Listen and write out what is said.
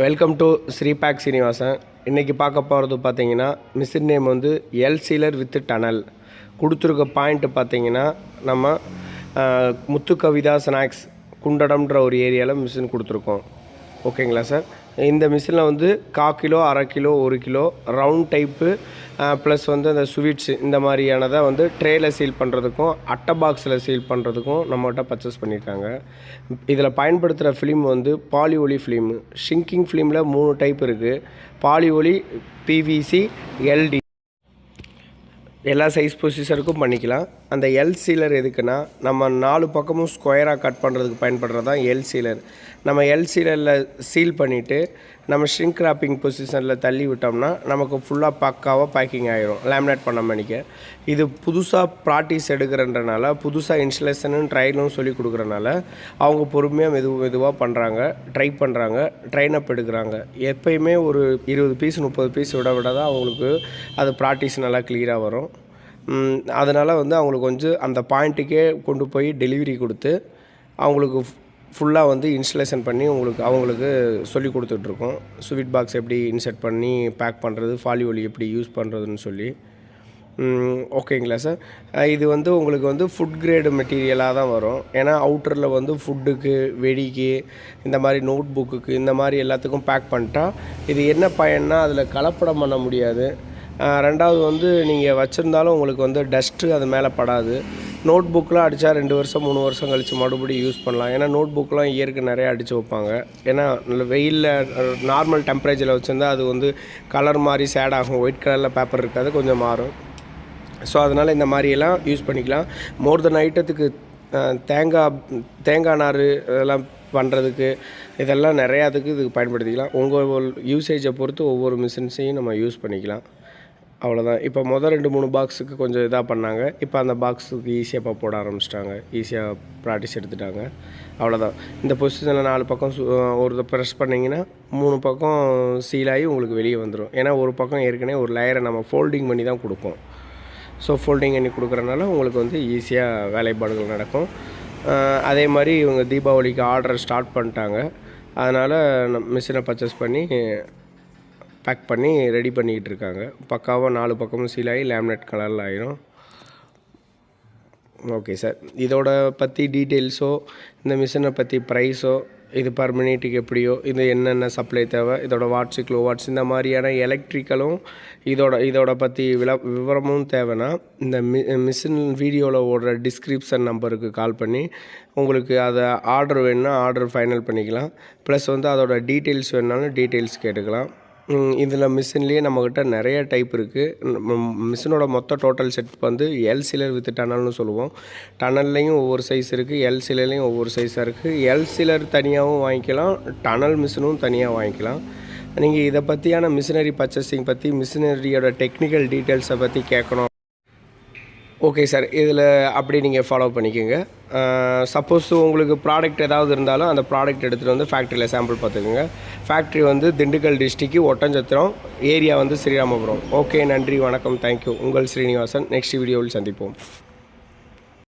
Welcome to ஸ்ரீபேக் Srinivasan இன்றைக்கி பார்க்க போகிறது பார்த்தீங்கன்னா மிஷின் நேம் வந்து எல் சீலர் வித் டனல் கொடுத்துருக்க பாயிண்ட்டு பார்த்தீங்கன்னா நம்ம முத்து கவிதா ஸ்நாக்ஸ் குண்டடம்ன்ற ஒரு ஏரியாவில் மிஷின் கொடுத்துருக்கோம். ஓகேங்களா சார்? இந்த மிஷினில் வந்து கா கிலோ அரை கிலோ ஒரு கிலோ ரவுண்ட் டைப்பு ப்ளஸ் வந்து அந்த ஸ்வீட்ஸு இந்த மாதிரியானதை வந்து ட்ரேயில் சீல் பண்ணுறதுக்கும் அட்டை பாக்ஸில் சீல் பண்ணுறதுக்கும் நம்மகிட்ட பர்ச்சேஸ் பண்ணியிருக்காங்க. இதில் பயன்படுத்துகிற ஃபிலிம் வந்து பாலி ஒலி ஃபிலிமு ஷிங்கிங் ஃபிலிமில் மூணு டைப் இருக்குது பாலி ஒலி பிவிசி எல்டி எல்லா சைஸ் பொசிஷனுக்கும் பண்ணிக்கலாம். அந்த எல் சீலர் எதுக்குன்னா நம்ம நாலு பக்கமும் ஸ்கொயராக கட் பண்ணுறதுக்கு பயன்படுறது தான் எல் சீலர் நம்ம எல் சீலரில் சீல் பண்ணிவிட்டு நம்ம ஷ்ரிங்க் ராப்பிங் பொசிஷனில் தள்ளி விட்டோம்னா நமக்கு ஃபுல்லாக பக்காவாக பேக்கிங் ஆகிரும் லேமினேட் பண்ண மணிக்க. இது புதுசாக ப்ராக்டிஸ் எடுக்கிறன்றனால புதுசாக இன்ஸ்டலேஷனும் ட்ரைனும் சொல்லி கொடுக்குறனால அவங்க பொறுமையாக மெது மெதுவாக பண்ணுறாங்க ட்ரை பண்ணுறாங்க ட்ரைன் அப் எடுக்கிறாங்க. எப்பயுமே ஒரு இருபது பீஸ் முப்பது பீஸ் விட விட தான் அவங்களுக்கு அது ப்ராக்டிஸ் நல்லா கிளியராக வரும். அதனால் வந்து அவங்களுக்கு கொஞ்சம் அந்த பாயிண்ட்டுக்கே கொண்டு போய் டெலிவரி கொடுத்து அவங்களுக்கு ஃபுல்லாக வந்து இன்ஸ்டலேஷன் பண்ணி உங்களுக்கு அவங்களுக்கு சொல்லி கொடுத்துட்ருக்கோம். ஸ்வீட் பாக்ஸ் எப்படி இன்சர்ட் பண்ணி பேக் பண்ணுறது ஃபாலி ஒலி எப்படி யூஸ் பண்ணுறதுன்னு சொல்லி. ஓகேங்களா சார் இது வந்து உங்களுக்கு வந்து ஃபுட் கிரேடு மெட்டீரியலாக தான் வரும். ஏன்னா அவுட்டரில் வந்து ஃபுட்டுக்கு வெடிக்கு இந்த மாதிரி நோட் புக்குக்கு இந்த மாதிரி எல்லாத்துக்கும் பேக் பண்ணிட்டா இது என்ன பயன்னா அதில் கலப்படம் பண்ண முடியாது. ரெண்டாவது வந்து நீங்கள் வச்சுருந்தாலும் உங்களுக்கு வந்து டஸ்ட்டு அது மேலே படாது. நோட் புக்கெலாம் அடித்தா ரெண்டு வருஷம் மூணு வருஷம் கழித்து மறுபடியும் யூஸ் பண்ணலாம். ஏன்னா நோட் புக்கெலாம் இயற்கை நிறையா அடித்து வைப்பாங்க. ஏன்னா வெயிலில் நார்மல் டெம்பரேச்சரில் வச்சுருந்தா அது வந்து கலர் மாதிரி சேட் ஆகும். ஒயிட் கலரில் பேப்பர் இருக்காது கொஞ்சம் மாறும். ஸோ அதனால் இந்த மாதிரியெல்லாம் யூஸ் பண்ணிக்கலாம். மோர் தென் ஐட்டத்துக்கு தேங்காய் தேங்காய் நார் இதெல்லாம் பண்ணுறதுக்கு இதெல்லாம் நிறையாத்துக்கு இதுக்கு பயன்படுத்திக்கலாம். உங்கள் யூசேஜை பொறுத்து ஒவ்வொரு மிஷின்ஸையும் நம்ம யூஸ் பண்ணிக்கலாம். அவ்வளோதான் இப்போ மொதல் ரெண்டு மூணு பாக்ஸுக்கு கொஞ்சம் இதாக பண்ணாங்க. இப்போ அந்த பாக்ஸுக்கு ஈஸியாக இப்போ போட ஆரம்பிச்சிட்டாங்க. ஈஸியாக ப்ராக்டிஸ் எடுத்துட்டாங்க. அவ்வளோதான் இந்த பொசிஷனில் நாலு பக்கம் சு- ஒரு ப்ரெஸ் பண்ணிங்கன்னா மூணு பக்கம் சீலாகி உங்களுக்கு வெளியே வந்துடும் ஏன்னா ஒரு பக்கம் ஏற்கனவே ஒரு லேயரை நம்ம ஃபோல்டிங் பண்ணி தான் கொடுப்போம். ஸோ ஃபோல்டிங் பண்ணி கொடுக்குறனால உங்களுக்கு வந்து ஈஸியாக வேலைப்பாடுகள் நடக்கும். அதே மாதிரி இவங்க தீபாவளிக்கு ஆர்டர் ஸ்டார்ட் பண்ணிட்டாங்க. அதனால் மிஷினை பர்ச்சேஸ் பண்ணி பேக் பண்ணி ரெடி பண்ணிக்கிட்டு இருக்காங்க பக்காவாக நாலு பக்கமும் சீல் ஆகி லேமினேட் கலரில் ஆயிரும். ஓகே சார் இதோட பற்றி டீட்டெயில்ஸோ இந்த மிஷினை பற்றி ப்ரைஸோ இது பர் மினிட்டுக்கு எப்படியோ இது என்னென்ன சப்ளை தேவை இதோட வாட்ஸு கிலோ வாட்ஸ் இந்த மாதிரியான எலக்ட்ரிக்கலும் இதோட இதோட பற்றி வில விவரமும் தேவைன்னா இந்த மி மிஷின் வீடியோவில் ஓடுற டிஸ்கிரிப்ஷன் நம்பருக்கு கால் பண்ணி உங்களுக்கு அதை ஆர்டர் வேணுன்னா ஆர்டர் ஃபைனல் பண்ணிக்கலாம். ப்ளஸ் வந்து அதோட டீட்டெயில்ஸ் வேணுனாலும் டீட்டெயில்ஸ் கேட்டுக்கலாம். இதில் மிஷின்லேயே நம்மக்கிட்ட நிறைய டைப் இருக்குது மிஷினோட மொத்த டோட்டல் செட் வந்து எல் சிலர் வித் டனல்னு சொல்லுவோம். டனல்லையும் ஒவ்வொரு சைஸ் இருக்குது எல் சிலர்லேயும் ஒவ்வொரு சைஸாக இருக்குது எல் சிலர் தனியாகவும் வாங்கிக்கலாம். டனல் மிஷினும் தனியாக வாங்கிக்கலாம். நீங்கள் இதை பற்றியான மிஷினரி பர்ச்சேசிங் பற்றி மிஷினரியோட டெக்னிக்கல் டீட்டெயில்ஸை பற்றி கேட்கணும் ஓகே சார் இதில் அப்படி நீங்கள் ஃபாலோ பண்ணிக்கோங்க. சப்போஸ் உங்களுக்கு ப்ராடக்ட் ஏதாவது இருந்தாலும் அந்த ப்ராடக்ட் எடுத்துகிட்டு வந்து ஃபேக்ட்ரியில் சாம்பிள் பார்த்துக்கோங்க. ஃபேக்ட்ரி வந்து திண்டுக்கல் டிஸ்ட்ரிக்கு ஒட்டஞ்சத்திரம் ஏரியா வந்து ஸ்ரீராமபுரம். ஓகே நன்றி வணக்கம் தேங்க்யூ உங்கள் ஸ்ரீனிவாசன். நெக்ஸ்ட் வீடியோவில் சந்திப்போம்.